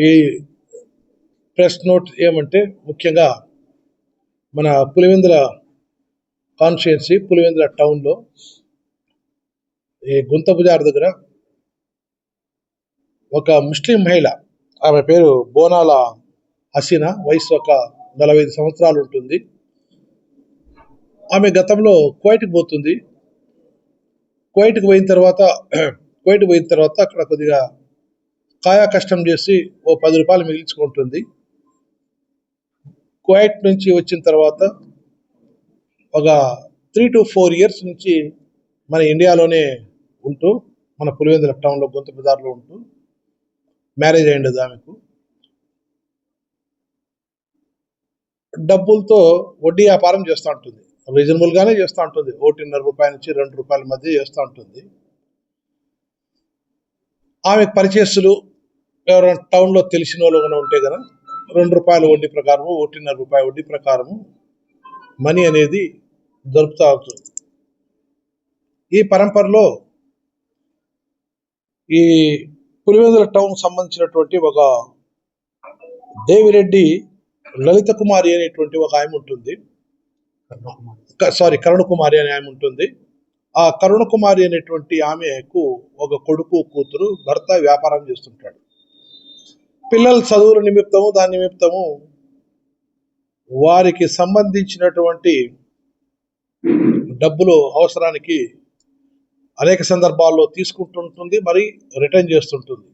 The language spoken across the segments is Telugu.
ఈ ప్రెస్ నోట్ ఏమంటే ముఖ్యంగా మన పులివెందుల కాన్స్టిట్యున్సీ పులివెందుల టౌన్లో ఈ గుంత బజార్ దగ్గర ఒక ముస్లిం మహిళ ఆమె పేరు బోనాల హసీనా వయసు ఒక నలభై ఐదు సంవత్సరాలు ఉంటుంది. ఆమె గతంలో కువైట్కి పోతుంది. కువైట్కి పోయిన తర్వాత కువైట్కి పోయిన తర్వాత అక్కడ కొద్దిగా కాయా కష్టం చేసి ఓ పది రూపాయలు మిగిల్చుకుంటుంది. కువైట్ నుంచి వచ్చిన తర్వాత ఒక త్రీ టు ఫోర్ ఇయర్స్ నుంచి మన ఇండియాలోనే ఉంటూ మన పులివెందుల టౌన్లో గొంతు బజార్లో ఉంటూ మ్యారేజ్ అయ్యింది ఆమెకు. డబ్బులతో వడ్డీ వ్యాపారం చేస్తూ ఉంటుంది. రీజనబుల్గానే చేస్తూ ఉంటుంది. ఒకటిన్నర రూపాయల నుంచి రెండు రూపాయల మధ్య చేస్తూ ఉంటుంది. ఆమె పరిచయస్తులు ఎవరైనా టౌన్లో తెలిసిన వాళ్ళు కూడా ఉంటే కదా రెండు రూపాయల వడ్డీ ప్రకారము ఒకటిన్నర రూపాయల వడ్డీ ప్రకారము మనీ అనేది దొరుకుతూ అవుతుంది. ఈ పరంపరలో ఈ పులివెందుల టౌన్ సంబంధించినటువంటి ఒక దేవిరెడ్డి లలిత కుమారి అనేటువంటి ఒక ఆమె ఉంటుంది. సారీ కరుణ కుమారి అనే ఆమె ఉంటుంది. ఆ కరుణ కుమారి అనేటువంటి ఆమెకు ఒక కొడుకు కూతురు భర్త వ్యాపారం చేస్తుంటాడు. పిల్లల చదువుల నిమిత్తము దాని నిమిత్తము వారికి సంబంధించినటువంటి డబ్బులు అవసరానికి అనేక సందర్భాల్లో తీసుకుంటుంటుంది మరి రిటర్న్ చేస్తుంటుంది.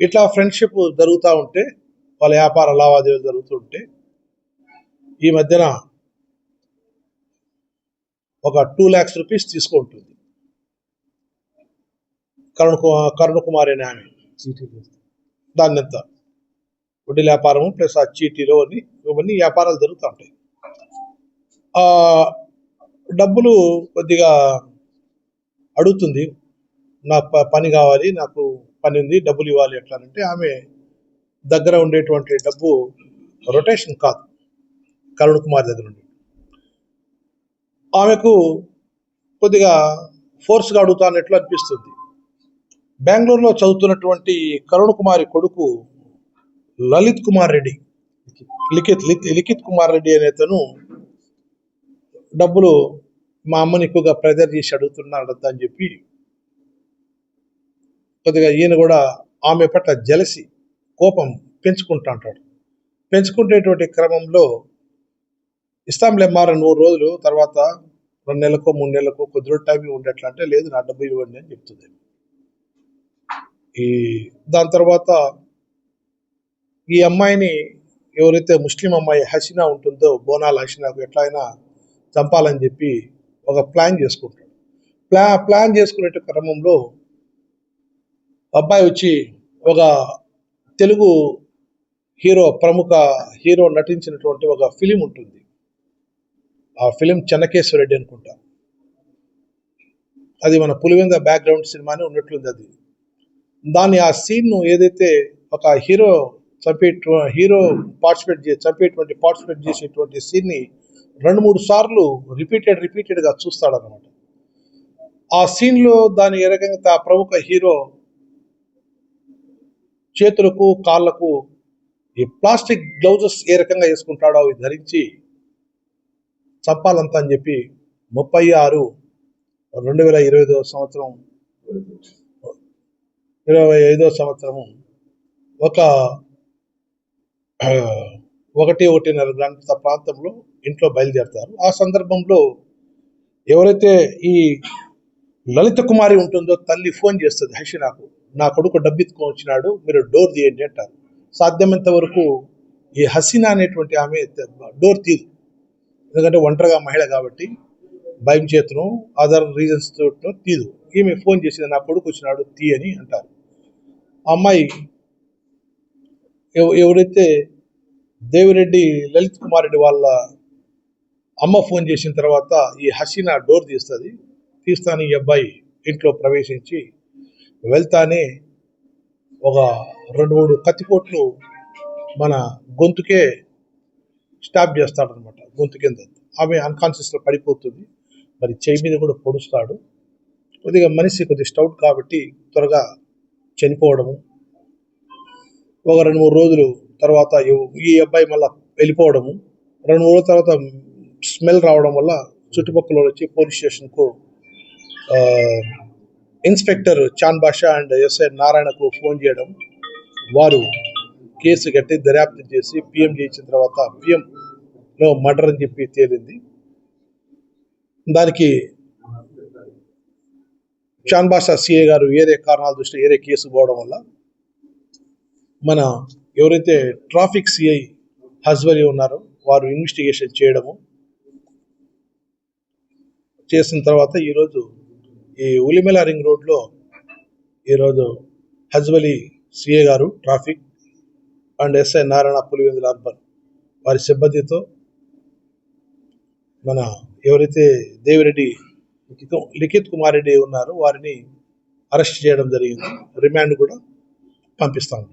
ఇట్లా ఫ్రెండ్షిప్ జరుగుతూ ఉంటే వాళ్ళ వ్యాపార లావాదేవీలు జరుగుతుంటే ఈ మధ్యన ఒక టూ ల్యాక్స్ రూపీస్ తీసుకుంటుంది. కరుణ కరుణ కుమారి అనే ఆమె. దాన్ని ఎంత వడ్డీ వ్యాపారము ప్లస్ ఆ చీటీలో అన్ని ఇవన్నీ వ్యాపారాలు జరుగుతూ ఉంటాయి. డబ్బులు కొద్దిగా అడుగుతుంది. నాకు ప- పని కావాలి నాకు పని ఉంది డబ్బులు ఇవ్వాలి ఎట్లా అంటే ఆమె దగ్గర ఉండేటువంటి డబ్బు రొటేషన్ కాదు. కరుణ్ కుమార్ దగ్గర ఉండి. ఆమెకు కొద్దిగా ఫోర్స్గా అడుగుతా అన్నట్లు అనిపిస్తుంది. బెంగళూరులో చదువుతున్నటువంటి కరుణ్ కుమారి కొడుకు లలిత్ కుమార్ రెడ్డి. లిఖిత్ లిఖిత్ లిఖిత్ కుమార్ రెడ్డి అనే అతను డబ్బులు మా అమ్మని ఎక్కువగా ప్రెజర్ చేసి అడుగుతున్నాడు అని చెప్పి కొద్దిగా ఈయన కూడా ఆమె పట్ల జలసి కోపం పెంచుకుంటా అంటాడు. పెంచుకునేటువంటి క్రమంలో ఇస్తాంలే మార నూరు రోజులు తర్వాత రెండు నెలలకు మూడు నెలలకు కొద్ది రోజు టైం ఉండేట్లా అంటే లేదు నా డబ్బు ఇవ్వండి అని చెప్తుంది. ఈ దాని తర్వాత ఈ అమ్మాయిని ఎవరైతే ముస్లిం అమ్మాయి హసీనా ఉంటుందో బోనాల హసీనాకు ఎట్లయినా చంపాలని చెప్పి ఒక ప్లాన్ చేసుకుంటాడు. ప్లా ప్లాన్ చేసుకునే క్రమంలో అబ్బాయి వచ్చి ఒక తెలుగు హీరో ప్రముఖ హీరో నటించినటువంటి ఒక ఫిలిం ఉంటుంది. ఆ ఫిలిం చెన్నకేశ్వరరెడ్డి అనుకుంటా. అది మన పులివెంద బ్యాక్గ్రౌండ్ సినిమానే ఉన్నట్లుంది అది. దాన్ని ఆ సీన్ను ఏదైతే ఒక హీరో చంపే హీరో పార్టిసిపేట్ చేసి చంపేటువంటి పార్టిసిపేట్ చేసేటువంటి సీన్ని రెండు మూడు సార్లు రిపీటెడ్ రిపీటెడ్గా చూస్తాడనమాట ఆ సీన్లో దాని ఏ రకంగా ఆ ప్రముఖ హీరో చేతులకు కాళ్ళకు ఈ ప్లాస్టిక్ గ్లౌజెస్ ఏ రకంగా వేసుకుంటాడో అవి ధరించి చంపాలంతా అని చెప్పి ముప్పై ఆరు రెండు వేల ఇరవై ఐదో సంవత్సరం ఇరవై ఐదో సంవత్సరము ఒక ఒకటి ఒకటిన్నర గంట ప్రాంతంలో ఇంట్లో బయలుదేరుతారు. ఆ సందర్భంలో ఎవరైతే ఈ లలిత కుమారి ఉంటుందో తల్లి ఫోన్ చేస్తుంది హషినాకు నా కొడుకు డబ్బెత్తుకొని వచ్చినాడు మీరు డోర్ తీయండి అంటారు. సాధ్యమైనంత వరకు ఈ హసీనా అనేటువంటి ఆమె డోర్ తీదు. ఎందుకంటే ఒంటరిగా మహిళ కాబట్టి భయం చేతను అదర్ రీజన్స్ తోటో తీదు. ఈమె ఫోన్ చేసింది నా కొడుకు వచ్చినాడు తీ అని అంటారు. ఆ అమ్మాయి ఎవరైతే దేవిరెడ్డి లలిత్ కుమార్ రెడ్డి వాళ్ళ అమ్మ ఫోన్ చేసిన తర్వాత ఈ హసీనా డోర్ తీస్తుంది. తీస్తాను ఈ అబ్బాయి ఇంట్లో ప్రవేశించి వెళ్తానే ఒక రెండు మూడు కత్తిపోట్లు మన గొంతుకే స్టాప్ చేస్తాడనమాట గొంతు కింద ఆమె అన్కాన్షియస్లో పడిపోతుంది. మరి చేయి మీద కూడా పొడుస్తాడు. కొద్దిగా మనిషి కొద్దిగా స్టౌట్ కాబట్టి త్వరగా చనిపోవడము. ఒక రెండు మూడు రోజులు తర్వాత ఈ- అబ్బాయి మళ్ళీ వెళ్ళిపోవడము. రెండు మూడు రోజుల తర్వాత స్మెల్ రావడం వల్ల చుట్టుపక్కల వచ్చి పోలీస్ స్టేషన్కు inspector Chan Basha and SI నారాయణకు ఫోన్ చేయడం. వారు కేసు కట్టి దర్యాప్తు చేసి పిఎం చేసిన తర్వాత పిఎంలో మర్డర్ అని చెప్పి తేలింది. దానికి చాన్ బాషా సిఏ గారు వేరే కారణాల దృష్టి వేరే కేసు పోవడం వల్ల మన ఎవరైతే ట్రాఫిక్ సిఐ హజ్వరి ఉన్నారో వారు ఇన్వెస్టిగేషన్ చేయడము చేసిన తర్వాత ఈరోజు ఈ ఉలిమెల రింగ్ రోడ్లో ఈరోజు హజ్వలి సిఏ గారు traffic and SI Narayana Pulivendula urban వారి సిబ్బందితో మన ఎవరైతే దేవిరెడ్డి లిఖిత్- లిఖిత్ కుమార్ రెడ్డి ఉన్నారో వారిని అరెస్ట్ చేయడం జరిగింది. రిమాండ్ కూడా పంపిస్తాము